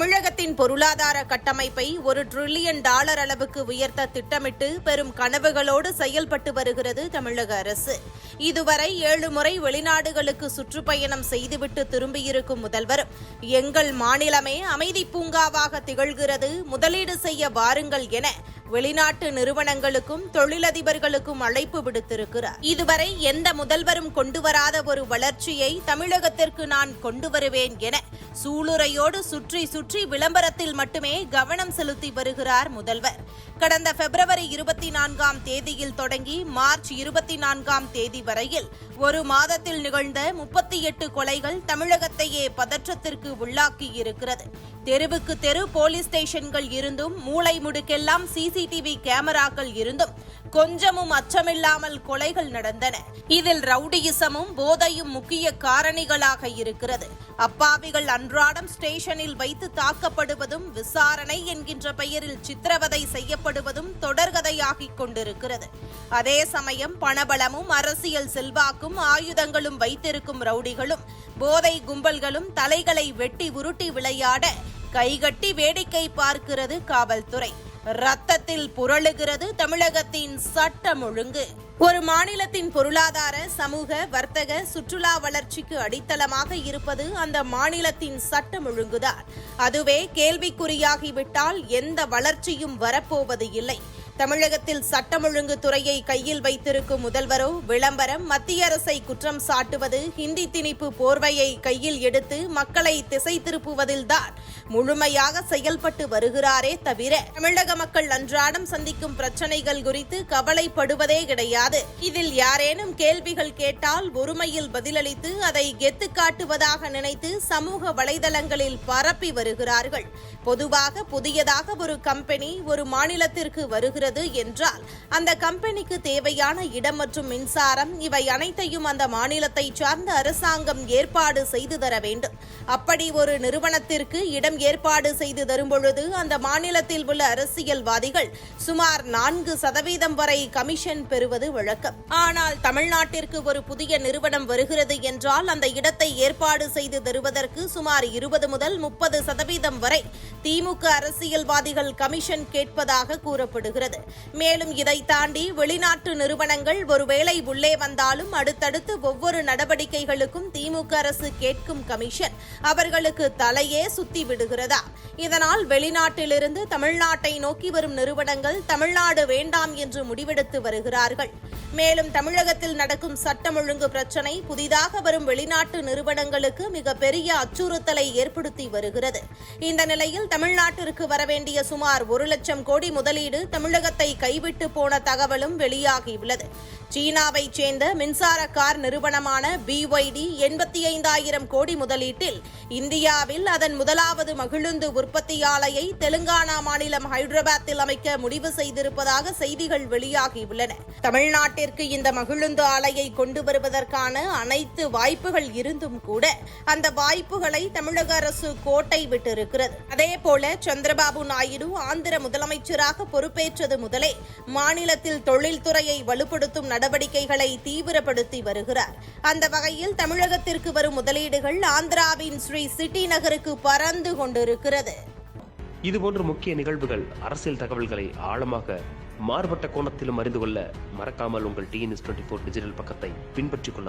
தமிழகத்தின் பொருளாதார கட்டமைப்பை ஒரு டிரில்லியன் டாலர் அளவுக்கு உயர்த்த திட்டமிட்டு பெரும் கனவுகளோடு செயல்பட்டு வருகிறது தமிழக அரசு. இதுவரை ஏழு முறை வெளிநாடுகளுக்கு சுற்றுப்பயணம் செய்துவிட்டு திரும்பியிருக்கும் முதல்வர் எங்கள் மாநிலமே அமைதி பூங்காவாக திகழ்கிறது முதலீடு செய்ய வாருங்கள் என வெளிநாட்டு நிறுவனங்களுக்கும் தொழிலதிபர்களுக்கும் அழைப்பு விடுத்திருக்கிறார். இதுவரை எந்த முதல்வரும் கொண்டு வராத ஒரு வளர்ச்சியை தமிழகத்திற்கு நான் கொண்டு வருவேன் என சூளுரையோடு சுற்றி சுற்றி விளம்பரத்தில் மட்டுமே கவனம் செலுத்தி வருகிறார் முதல்வர். கடந்த பிப்ரவரி இருபத்தி நான்காம் தேதியில் தொடங்கி மார்ச் இருபத்தி நான்காம் தேதி வரையில் ஒரு மாதத்தில் நிகழ்ந்த முப்பத்தி எட்டு கொலைகள் தமிழகத்தையே பதற்றத்திற்கு உள்ளாக்கி இருக்கிறது. தெருவுக்கு தெரு போலீஸ் ஸ்டேஷன்கள் இருந்தும் மூளை முடுக்கெல்லாம் சிசிடிவி கேமராக்கள் இருந்தும் கொஞ்சமும் அச்சமில்லாமல் கொலைகள் நடந்தன. இதில் ரவுடியிசமும் போதையும் முக்கிய காரணிகளாக இருக்கிறது. அப்பாவிகள் அன்றாடம் ஸ்டேஷனில் வைத்து தாக்கப்படுவதும் விசாரணை என்கின்ற பெயரில் சித்திரவதை செய்யப்படுவதும் தொடர்கதையாகிக் கொண்டிருக்கிறது. அதே சமயம் பணபலமும் அரசியல் செல்வாக்கும் ஆயுதங்களும் வைத்திருக்கும் ரவுடிகளும் போதை கும்பல்களும் தலைகளை வெட்டி உருட்டி விளையாட கைகட்டி வேடிக்கை பார்க்கிறது காவல்துறை. ரத்தத்தில் புரளுகிறது தமிழகத்தின் சட்டம் ஒழுங்கு. ஒரு மாநிலத்தின் பொருளாதார சமூக வர்த்தக சுற்றுலா வளர்ச்சிக்கு அடித்தளமாக இருப்பது அந்த மாநிலத்தின் சட்டம் ஒழுங்குதான். அதுவே கேள்விக்குறியாகிவிட்டால் எந்த வளர்ச்சியும் வரப்போவது இல்லை. தமிழகத்தில் சட்டம் ஒழுங்கு துறையை கையில் வைத்திருக்கும் முதல்வரோ விளம்பரம் மத்திய அரசை குற்றம் சாட்டுவது ஹிந்தி திணிப்பு போர்வையை கையில் எடுத்து மக்களை திசை திருப்புவதில்தான் முழுமையாக செயல்பட்டு வருகிறாரே தவிர தமிழக மக்கள் அன்றாடம் சந்திக்கும் பிரச்சனைகள் குறித்து கவலைப்படுவதே கிடையாது. இதில் யாரேனும் கேள்விகள் கேட்டால் ஒருமையில் பதிலளித்து அதை கெத்து காட்டுவதாக நினைத்து சமூக வலைதளங்களில் பரப்பி வருகிறார்கள். பொதுவாக புதியதாக ஒரு கம்பெனி ஒரு மாநிலத்திற்கு வருகிறது. என்றால் அந்த கம்பெனிக்கு தேவையான இடம் மற்றும் மின்சாரம் இவை அனைத்தையும் அந்த மாநிலத்தை சார்ந்த அரசாங்கம் ஏற்பாடு செய்து தர வேண்டும். அப்படி ஒரு நிறுவனத்திற்கு இடம் ஏற்பாடு செய்து தரும் பொழுது அந்த மாநிலத்தில் உள்ள அரசியல்வாதிகள் சுமார் நான்கு சதவீதம் வரை கமிஷன் பெறுவது வழக்கம். ஆனால் தமிழ்நாட்டிற்கு ஒரு புதிய நிறுவனம் வருகிறது என்றால் அந்த இடத்தை ஏற்பாடு செய்து தருவதற்கு சுமார் இருபது முதல் முப்பது சதவீதம் வரை திமுக அரசியல்வாதிகள் கமிஷன் கேட்பதாக கூறப்படுகிறது. மேலும் இதை தாண்டி வெளிநாட்டு நிறுவனங்கள் ஒருவேளை உள்ளே வந்தாலும் அடுத்தடுத்து ஒவ்வொரு நடவடிக்கைகளுக்கும் திமுக அரசு கேட்கும் கமிஷன் அவர்களுக்கு தலையே சுத்தி விடுகிறதா? இதனால் வெளிநாட்டிலிருந்து தமிழ்நாட்டை நோக்கி வரும் நிறுவனங்கள் தமிழ்நாடு வேண்டாம் என்று முடிவெடுத்து வருகிறார்கள். மேலும் தமிழகத்தில் நடக்கும் சட்டம் ஒழுங்கு பிரச்சினை புதிதாக வரும் வெளிநாட்டு நிறுவனங்களுக்கு மிகப்பெரிய அச்சுறுத்தலை ஏற்படுத்தி வருகிறது. இந்த நிலையில் தமிழ்நாட்டிற்கு வரவேண்டிய சுமார் ஒரு லட்சம் கோடி முதலீடு தமிழக தமிழகத்தை கைவிட்டு போன தகவலும் வெளியாகியுள்ளது. சீனாவைச் சேர்ந்த மின்சார கார் நிறுவனமான பிஒய்டி எண்பத்தி ஐந்தாயிரம் கோடி முதலீட்டில் இந்தியாவில் அதன் முதலாவது மகிழுந்து உற்பத்தி ஆலையை தெலுங்கானா மாநிலம் ஹைதராபாத்தில் அமைக்க முடிவு செய்திருப்பதாக செய்திகள் வெளியாகியுள்ளன. தமிழ்நாட்டிற்கு இந்த மகிழுந்து ஆலையை கொண்டு வருவதற்கான அனைத்து வாய்ப்புகள் இருந்தும் கூட அந்த வாய்ப்புகளை தமிழக அரசு கோட்டை விட்டிருக்கிறது. அதேபோல சந்திரபாபு நாயுடு ஆந்திர முதலமைச்சராக பொறுப்பேற்ற பொறுப்பேற்றது முதலே மாநிலத்தில் தொழில்துறையை வலுப்படுத்தும் நடவடிக்கைகளை தீவிரப்படுத்தி வருகிறார். அந்த வகையில் தமிழகத்திற்கு வரும் முதலீடுகள் ஆந்திராவின் ஸ்ரீ சிட்டி நகருக்கு பறந்து கொண்டிருக்கிறது. இதுபோன்ற முக்கிய நிகழ்வுகள் அரசியல் தகவல்களை ஆழமாக மாறுபட்ட கோணத்திலும் அறிந்து கொள்ள மறக்காமல் உங்கள் டிஎன்எஸ் டுவெண்ட்டி ஃபோர் டிஜிட்டல் பக்கத்தை பின்பற்றிக் கொள்ள